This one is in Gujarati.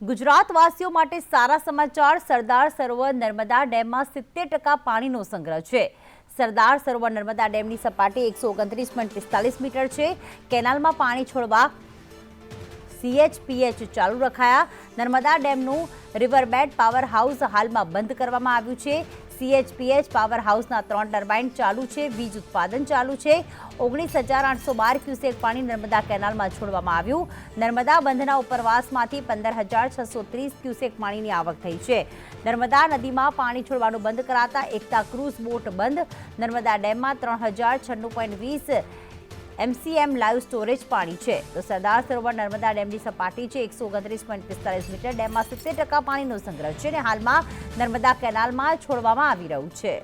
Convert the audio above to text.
ગુજરાતવાસીઓ માટે સારા સમાચાર સરદાર સરોવર નર્મદા ડેમમાં સિત્તેર ટકા પાણીનો સંગ્રહ છે. સરદાર સરોવર નર્મદા ડેમની સપાટી એકસો ઓગણત્રીસ પોઈન્ટ પિસ્તાલીસ મીટર છે. કેનાલમાં પાણી છોડવા સીએચપીએચ ચાલુ રખાયા. નર્મદા ડેમનું રિવરબેડ પાવર હાઉસ હાલમાં બંધ કરવામાં આવ્યું છે. સીએચપીએચ પાવર હાઉસના ત્રણ ટર્બાઇન ચાલુ છે, વીજ ઉત્પાદન ચાલુ છે. ઓગણીસ હજાર આઠસો બાર ક્યુસેક પાણી નર્મદા કેનાલમાં છોડવામાં આવ્યું. નર્મદા બંધના ઉપરવાસમાંથી પંદર હજાર છસો ત્રીસ ક્યુસેક પાણીની આવક થઈ છે. નર્મદા નદીમાં પાણી છોડવાનું બંધ કરાતા એકતા ક્રૂઝ બોટ બંધ. નર્મદા ડેમમાં ત્રણ હજાર છન્નું પોઈન્ટ વીસ એમસીએમ લાઈવ સ્ટોરેજ પાણી છે. તો સરદાર સરોવર નર્મદા ડેમની સપાટી છે એકસો ઓગણત્રીસ પોઈન્ટ પિસ્તાલીસ મીટર. ડેમમાં સિત્તેર ટકા પાણીનો સંગ્રહ છે અને હાલમાં નર્મદા કેનાલમાં છોડવામાં આવી રહ્યું છે.